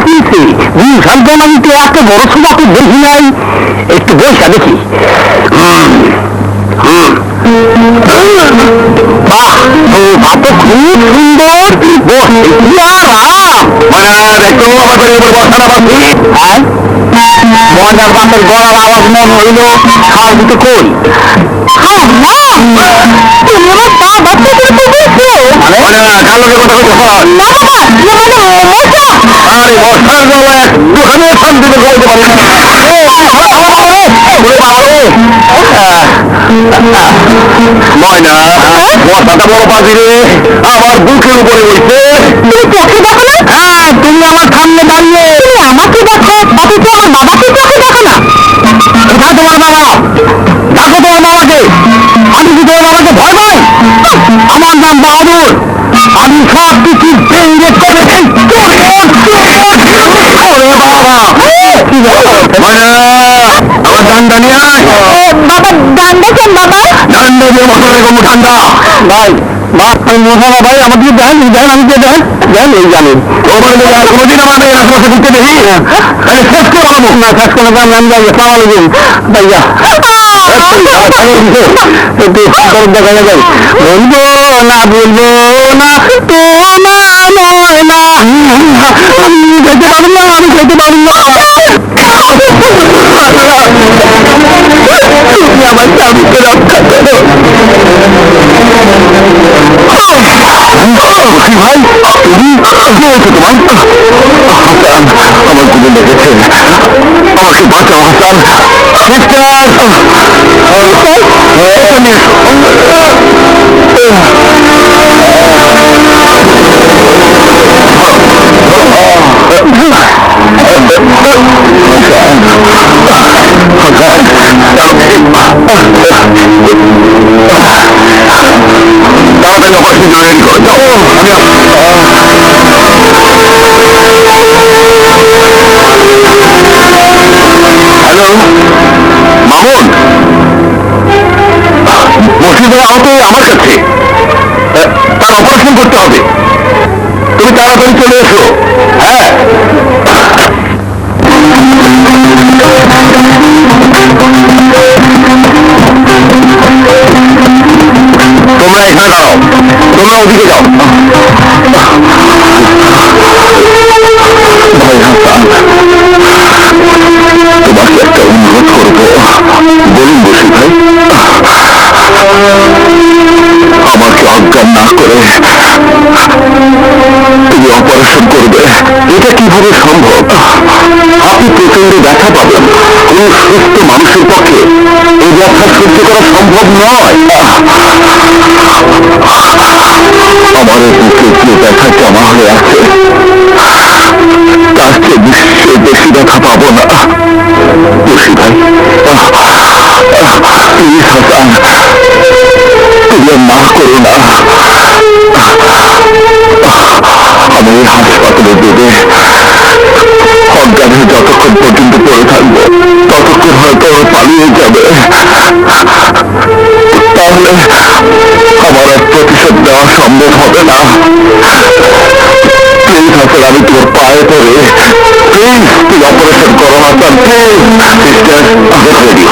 কিনছে বিশাল জমানিতে এত বড় তো দেখি নাই একটু বসা দেখি হুম, হুম। বাহ সোফা তো খুব সুন্দর বসে একটু আমার করে উপর বসাটা পাচ্ছি মজার বাপের গলার আওয়াজ মন হইল খাওয়ার দিতে কই হ্যাঁ পা আরে মশার গলা এক দুখানে শান্তি বলতে পারি না ময়না বড় পাখি রে আমার বুকের উপরে বইছে তুমি চোখে দেখো না হ্যাঁ তুমি আমার সামনে দাঁড়িয়ে আমাকে দেখো অথচ আমার বাবাকে চোখে দেখো না কোথায় তোমার বাবা ডাকো তোমার বাবাকে আমি কি তোমার বাবাকে ভয় পাই আমার নাম বাহাদুর আমি সব কিছু ভেঙে করে দেই। ওরে বাবা কি বলো? আমার ডান্ডা নিয়ে বাবা ডান্ডা কেন বাবা ডান্ডা দিয়ে মশলা কোনো ঠান্ডা ভাই মা আমি মশলা ভাই আমাকে দেন দেন আমি কে দেন দেন এই জানেন ওখানে তো আর কোনোদিন আমাদের আশেপাশে ঢুকতে দেখি তাহলে শেষ করে পাবো না শেষ করে পাবো আমি যাই সালাম আলাইকুম ভাইয়া দেখা যায় বলব না বলব না রেডি করো হ্যালো মামুন মসজিদের আহত আমার আহ, তার অপারেশন করতে হবে। তুমি তাড়াতাড়ি চলে এসো। হ্যাঁ। তোমরা এখানে দাঁড়াও। তোমরা ওদিকে যাও। তোমাকে একটা অনুরোধ করব বলুন বসি ভাই আমাকে অজ্ঞান না করে তুমি অপারেশন করবে। এটা কীভাবে সম্ভব? আপনি প্রচণ্ড ব্যথা পাবেন। কোন সুস্থ মানুষের পক্ষে এই ব্যথা সহ্য করা সম্ভব নয়। আমার বুকে যে ব্যথা জমা হয়ে আছে। তার চেয়ে বিশ্বে বেশি ব্যথা পাবো না। বসি ভাই প্লিজ হাসান, তুমি না করো না। আমি হাসপাতালে দেবে হবে না। প্লিজ হাসান আমি তোর পায়ে পড়ে প্লিজ তুই অপারেশন করো Hasan please sister get ready